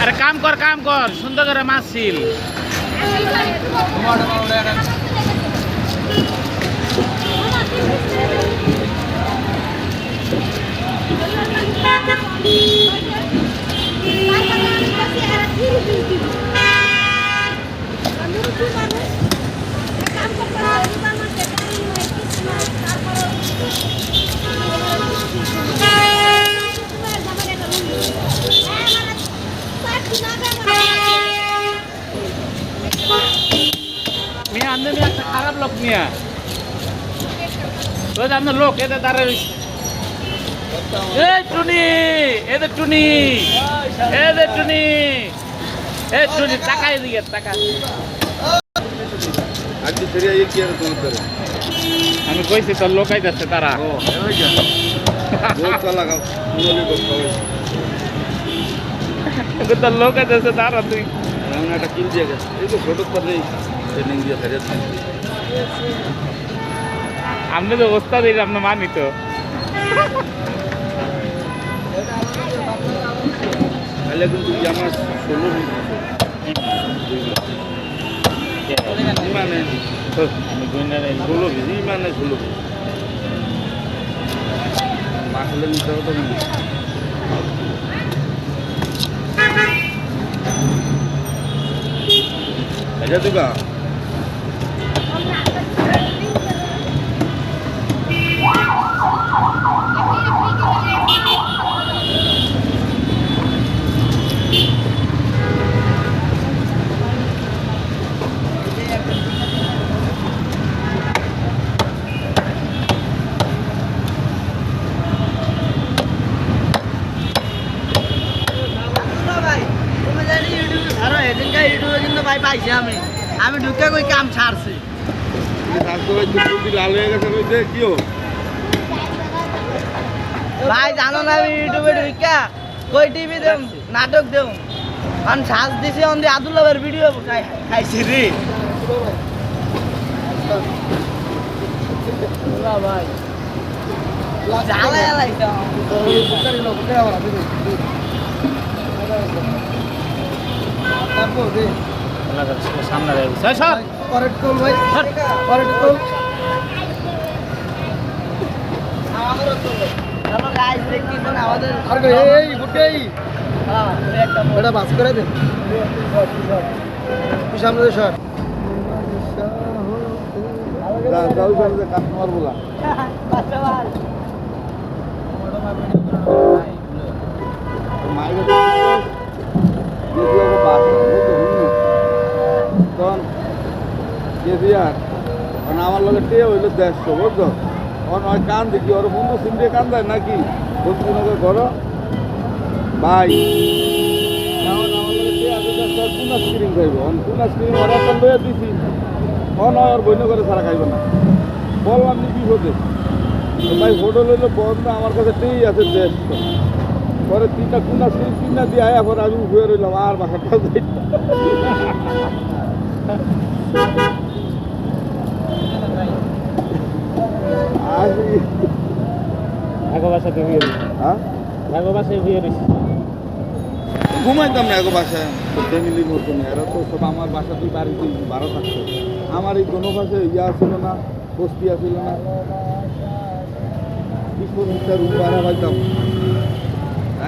আরে কাম কর কাম কর সুন্দর করে মাছ ছিল। মিয়া একটা খারাপ লোক মিয়া ওই আপনার লোক এদের দাঁড়ায় এই টুনি এদের টুনি এদের টুনি এ টুনি টাকা এদিকে টাকা। আমি কইছি তোর লোক আইতেছে তারা তোর লোক আইতেছে তারা তুই। একটা দিয়ে গেছে। এই তো ছোট করে ট্রেনিং দিয়ে ফেরে আপনি তো ওস্তাদ এই আপনার মানি তো তাহলে কিন্তু আমার ষোলো মানে ষোলো কেজি মানে ষোলো কেজি মাছ হলে নিতে হবে তো এটা দিবা ভাই তুমি জানি ইউটিউবে ধরো এদিনকার ইউটিউবে কিন্তু ভাই পাইছি আমি আমি ঢুকে কই কাম ছাড়ছি। ভাই দুপুর লাল গেছে রয়েছে কি হোক ভাই জানো না আমি ইউটিউবে ঢুকা কই টিভি দেম নাটক দেম। আমি সাজ দিছি অন দি আদুল্লাহের ভিডিও খাইছি রে। ভাই। জ্বালা জ্বালাইছে সামনে এই ফুটেই হ্যাঁ একটা ওটা বাস করে দে তুই সামনে যাও কাস্টমার বলা বাচ্চা ভাই মাইকে দিয়ে বাস তখন গেছি আর কারণ আমার লগে টে হইল দেড়শো, বুঝছ? তখন ওই কান দেখি ওর বন্ধু সিমটে কান দেয় নাকি? বন্ধু নগে করো ভাই আর পুনা স্ক্রিন খাইব স্ক্রিন ওরা একটা লয়ে দিছি। অন ওর বইন করে সারা খাইব না। বললাম নি বিপদে। ভাই ফটো লইলে, বন্ধ, আমার কাছে টেই আছে দেড়শো। পরে তিনটা কুন্ডা স্ক্রিন কিনা দিয়ে আয়া পরে আমি উঠে রইলাম, আর বাসাটা আগো বাসাতে বিয়ে দিছি। হ্যাঁ? আগো বাসায় বিয়ে দিছি। ঘুমাইতাম না এক বাসায় ফ্যামিলির মতন এরা তো সব আমার বাসাতেই বাড়িতে ভাড়া থাকতো। আমার এই কোনো পাশে ইয়া ছিল না বস্তি ছিল না। বিশ পঁচিশটা রুম ভাড়া পাইতাম।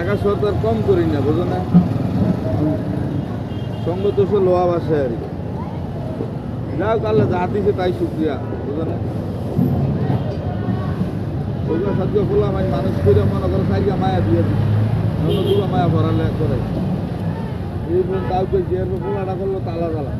একা সরকার কম করি না বোঝো না? সঙ্গ তো সে লোহা বাসায় আর কি। যাও আল্লাহ যা দিছে তাই শুক্রিয়া বুঝলেন ওইগুলো সাহায্য করলাম আমি মানুষ করে মনে করো সাইজা মায়া দিয়ে দিই মায়া ভরালে করে এই পর্যন্ত কাউকে জিয়ার ফোলাটা করল তালা তালা